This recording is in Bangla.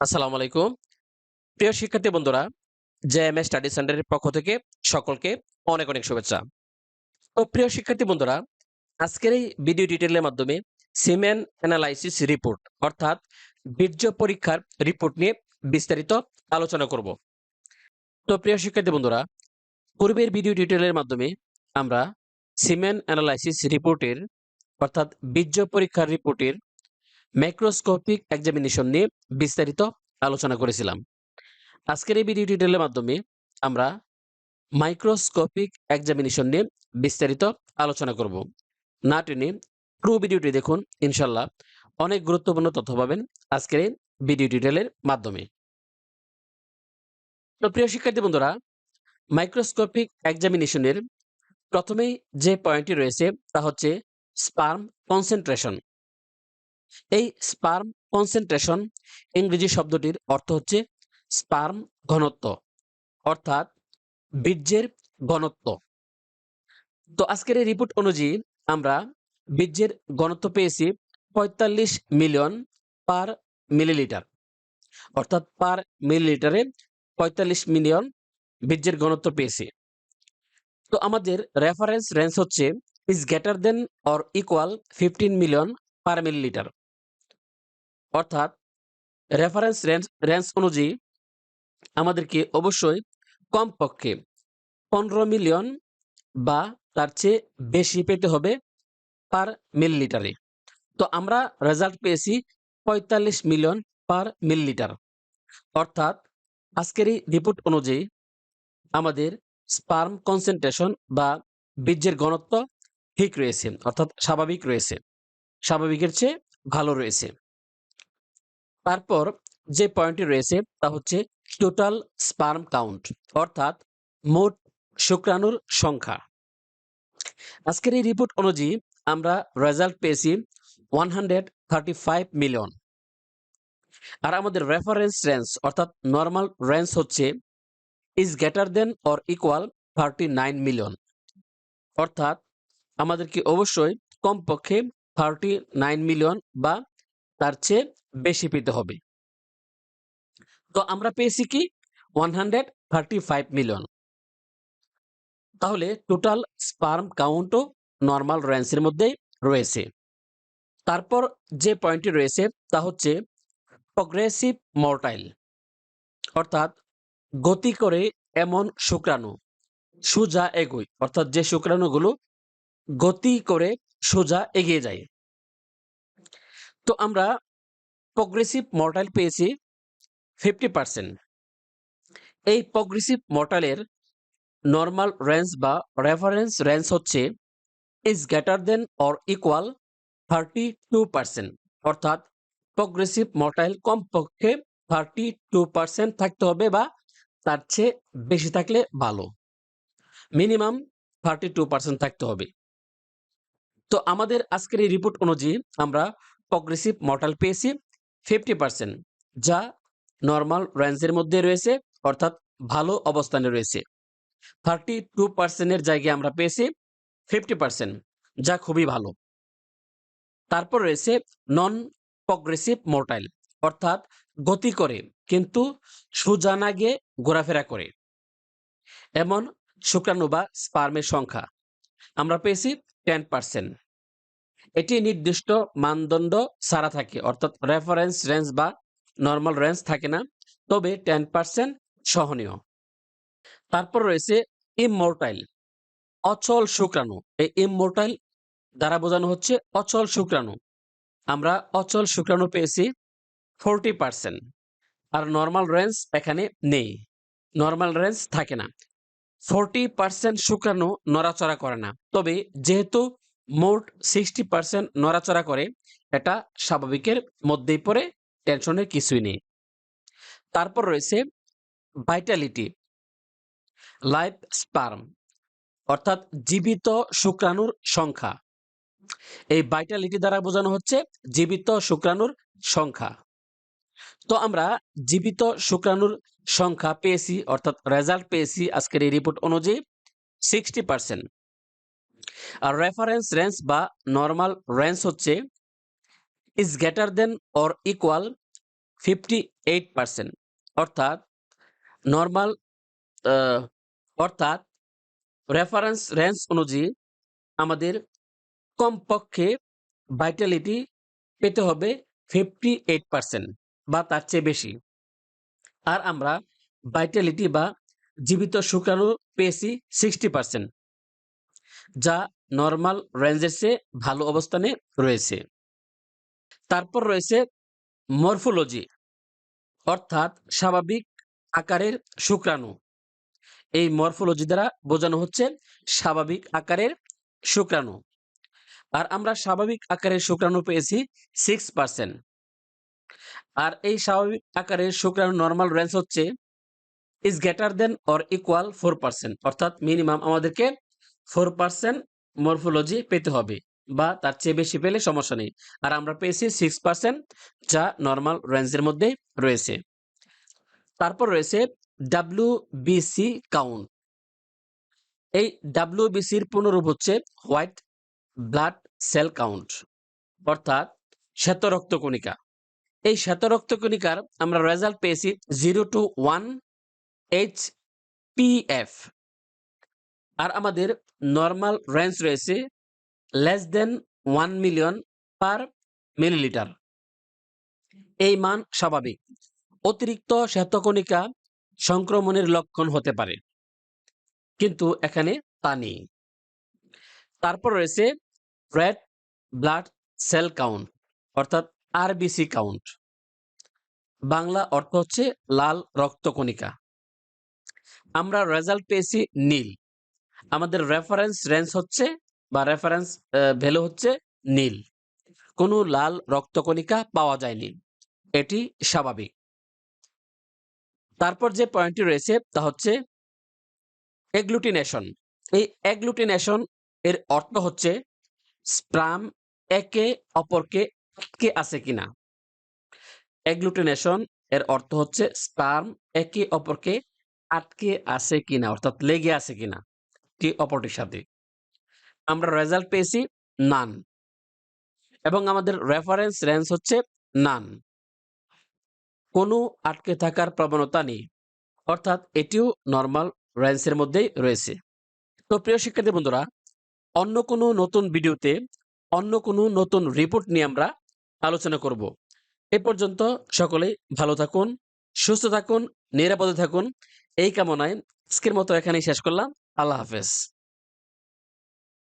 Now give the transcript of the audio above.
আসসালামু আলাইকুম। প্রিয় শিক্ষার্থী বন্ধুরা জে এম এস স্টাডি সেন্টারের পক্ষ থেকে সকলকে অনেক অনেক শুভেচ্ছা। তো প্রিয় শিক্ষার্থী বন্ধুরা, আজকের এই ভিডিও ডিটেলের মাধ্যমে সিমেন অ্যানালাইসিস রিপোর্ট অর্থাৎ বীর্য পরীক্ষার রিপোর্ট নিয়ে বিস্তারিত আলোচনা করব। তো প্রিয় শিক্ষার্থী বন্ধুরা, পূর্বের ভিডিও ডিটেলের মাধ্যমে আমরা সিমেন অ্যানালাইসিস রিপোর্টের অর্থাৎ বীর্য পরীক্ষার রিপোর্টের ম্যাক্রোস্কোপিক এক্সামিনেশন নিয়ে বিস্তারিত আলোচনা করেছিলাম। আজকের এই ভিডিও টিউটোরিয়ালের মাধ্যমে আমরা মাইক্রোস্কোপিক এক্সামিনেশন নিয়ে বিস্তারিত আলোচনা করব। না টেনে পুরো ভিডিওটি দেখুন ইনশাল্লাহ অনেক গুরুত্বপূর্ণ তথ্য পাবেন আজকের এই ভিডিও টিউটোরিয়ালের মাধ্যমে। তো প্রিয় শিক্ষার্থী বন্ধুরা মাইক্রোস্কোপিক এক্সামিনেশনের প্রথমেই যে পয়েন্টটি রয়েছে তা হচ্ছে স্পার্ম কনসেন্ট্রেশন এই স্পার্ম কনসেন্ট্রেশন ইংরেজি শব্দটির অর্থ হচ্ছে স্পার্ম ঘনত্ব, অর্থাৎ বীর্যের ঘনত্ব। তো আজকের এই রিপোর্ট অনুযায়ী আমরা বীর্যের ঘনত্ব পেয়েছি পঁয়তাল্লিশ মিলিয়ন পার মিলিলিটার অর্থাৎ পার মিলিলিটারে পঁয়তাল্লিশ মিলিয়ন বীর্যের ঘনত্ব পেয়েছি। তো আমাদের রেফারেন্স রেঞ্জ হচ্ছে is greater than or equal fifteen million per millilitre অর্থাৎ রেফারেন্স রেঞ্জ রেঞ্জ অনুযায়ী আমাদেরকে অবশ্যই কমপক্ষে পনেরো মিলিয়ন বা তার চেয়ে বেশি পেতে হবে পার মিলিলিটারে তো আমরা রেজাল্ট পেয়েছি পঁয়তাল্লিশ মিলিয়ন পার মিলিলিটার অর্থাৎ আজকের এই রিপোর্ট অনুযায়ী আমাদের স্পার্ম কনসেন্ট্রেশন বা বীর্যের ঘনত্ব ঠিক রয়েছে, অর্থাৎ স্বাভাবিক রয়েছে। স্বাভাবিকের চেয়ে ভালো রয়েছে। তারপর যে পয়েন্টটি রয়েছে তা হচ্ছে টোটাল স্পার্ম কাউন্ট অর্থাৎ মোট শুক্রাণুর সংখ্যা। আজকের এই রিপোর্ট অনুযায়ী আমরা রেজাল্ট পেয়েছি ওয়ান হান্ড্রেড ফাইভ মিলিয়ন আর আমাদের রেফারেন্স রেঞ্জ অর্থাৎ নর্মাল রেঞ্জ হচ্ছে is greater than or equal thirty nine million অর্থাৎ আমাদেরকে অবশ্যই কমপক্ষে থার্টি নাইন মিলিয়ন বা তার চেয়ে বেশি পেতে হবে। তো আমরা পেয়েছি কি? One hundred thirty five million তাহলে টোটাল স্পার্ম কাউন্টও নর্মাল রেঞ্জের মধ্যেই রয়েছে। তারপর যে পয়েন্টটি রয়েছে তা হচ্ছে প্রগ্রেসিভ মর্টাইল অর্থাৎ গতি করে এমন শুক্রাণু, সোজা এগোয়। অর্থাৎ যে শুক্রাণুগুলো গতি করে সোজা এগিয়ে যায়। তো আমরা প্রগ্রেসিভ মর্টাইল পেয়েছি ফিফটি পার্সেন্ট এই প্রগ্রেসিভ মর্টালের নর্মাল রেঞ্জ বা রেফারেন্স রেঞ্জ হচ্ছে is greater than or equal thirty two percent অর্থাৎ প্রগ্রেসিভ মর্টাইল কমপক্ষে থার্টি টু পার্সেন্ট থাকতে হবে বা তার চেয়ে বেশি থাকলে ভালো। মিনিমাম থার্টি টু পার্সেন্ট থাকতে হবে। তো আমাদের আজকের এই রিপোর্ট অনুযায়ী আমরা প্রগ্রেসিভ মর্টাল পেয়েছি ফিফটি পার্সেন্ট যা নর্মাল রেঞ্জের মধ্যে রয়েছে, অর্থাৎ ভালো অবস্থানে রয়েছে। থার্টি টু পার্সেন্টের জায়গায় আমরা পেয়েছি ফিফটি পার্সেন্ট যা খুবই ভালো। তারপর রয়েছে নন প্রগ্রেসিভ মোটাইল অর্থাৎ গতি করে, কিন্তু সোজা না গিয়ে ঘোরাফেরা করে। এমন শুক্রাণু বা স্পার্মের সংখ্যা, আমরা পেয়েছি টেন পার্সেন্ট এটি নির্দিষ্ট মানদণ্ড ছাড়া থাকে, অর্থাৎ রেফারেন্স রেঞ্জ বা নর্মাল রেঞ্জ থাকে না, তবে টেন পার্সেন্ট সহনীয়। তারপর রয়েছে ইমমোর্টাইল অচল শুক্রাণু। এই ইমমোর্টাইল দ্বারা বোঝানো হচ্ছে অচল শুক্রাণু। আমরা অচল শুক্রাণু পেয়েছি ফোরটি পার্সেন্ট আর নর্মাল রেঞ্জ এখানে নেই নর্মাল রেঞ্জ থাকে না। ফোরটি পার্সেন্ট শুক্রাণু নড়াচড়া করে না, তবে যেহেতু মোট সিক্সটি পার্সেন্ট নড়াচড়া করে, এটা স্বাভাবিকের মধ্যেই পড়ে, টেনশনের কিছুই নেই। তারপর রয়েছে ভাইটালিটি লাইফ স্পার্ম অর্থাৎ জীবিত শুক্রাণুর সংখ্যা। এই ভাইটালিটি দ্বারা বোঝানো হচ্ছে জীবিত শুক্রাণুর সংখ্যা। তো আমরা জীবিত শুক্রাণুর সংখ্যা পেয়েছি, অর্থাৎ রেজাল্ট পেয়েছি আজকের এই রিপোর্ট অনুযায়ী সিক্সটি পার্সেন্ট আর রেফারেন্স রেঞ্জ বা নর্মাল রেঞ্জ হচ্ছে is greater than or equal fifty eight percent অর্থাৎ নর্মাল অর্থাৎ রেফারেন্স রেঞ্জ অনুযায়ী আমাদের কমপক্ষে ভাইটালিটি পেতে হবে ফিফটি এইট পার্সেন্ট বা তার চেয়ে বেশি। আর আমরা ভাইটালিটি বা জীবিত শুক্রাণু পেয়েছি সিক্সটি পার্সেন্ট যা নর্মাল রেঞ্জের চেয়ে ভালো অবস্থানে রয়েছে। তারপর রয়েছে মরফোলজি অর্থাৎ স্বাভাবিক আকারের শুক্রাণু। এই মরফোলজি দ্বারা বোঝানো হচ্ছে স্বাভাবিক আকারের শুক্রাণু। আর আমরা স্বাভাবিক আকারের শুক্রাণু পেয়েছি সিক্স পার্সেন্ট আর এই স্বাভাবিক আকারের শুক্রাণু নর্মাল রেঞ্জ হচ্ছে is greater than or equal four percent অর্থাৎ মিনিমাম আমাদেরকে ফোর পার্সেন্ট মরফোলজি পেতে হবে বা তার চেয়ে বেশি পেলে সমস্যা নেই। আর আমরা পেয়েছি সিক্স পার্সেন্ট যা নর্মাল রেঞ্জের মধ্যে রয়েছে। তারপর রয়েছে ডাব্লিউ বিসি কাউন্ট। এই ডাব্লিউ বিসির পুনরূপ হচ্ছে হোয়াইট ব্লাড সেল কাউন্ট, অর্থাৎ শ্বেত রক্তকণিকা এই শ্বেত রক্তকণিকার আমরা রেজাল্ট পেয়েছি zero two one H PF আর আমাদের নর্মাল রেঞ্জ রয়েছে less than one million per millilitre এই মান স্বাভাবিক। অতিরিক্ত শ্বেতকণিকা সংক্রমণের লক্ষণ হতে পারে। কিন্তু এখানে তা নেই। তারপর রয়েছে রেড ব্লাড সেল কাউন্ট অর্থাৎ আরবিসি কাউন্ট বাংলা অর্থ হচ্ছে লাল রক্তকণিকা। আমরা রেজাল্ট পেয়েছি নীল। আমাদের রেফারেন্স রেঞ্জ হচ্ছে বা রেফারেন্স ভ্যালু হচ্ছে নীল। কোনো লাল রক্তকণিকা পাওয়া যায়নি এটি স্বাভাবিক। তারপর যে পয়েন্টটি রয়েছে তা হচ্ছে এগ্লুটিনেশন এই এগ্লুটিনেশন এর অর্থ হচ্ছে স্প্রাম একে অপরকে আটকে আছে কিনা। এগ্লুটিনেশন এর অর্থ হচ্ছে স্পার্ম একে অপরকে আটকে আছে কিনা, অর্থাৎ লেগে আছে কিনা। টি অপরটির সাথে? আমরা রেজাল্ট পেয়েছি নান এবং আমাদের রেফারেন্স রেঞ্জ হচ্ছে নান কোনো আটকে থাকার প্রবণতা নেই। অর্থাৎ এটিও নর্মাল রেঞ্জের মধ্যেই রয়েছে। তো প্রিয় শিক্ষার্থী বন্ধুরা, অন্য কোনো নতুন ভিডিওতে, অন্য কোনো নতুন রিপোর্ট নিয়ে আমরা আলোচনা করব। এ পর্যন্ত সকলেই ভালো থাকুন, সুস্থ থাকুন, নিরাপদে থাকুন। এই কামনায় আজকের মতো এখানেই শেষ করলাম। alavés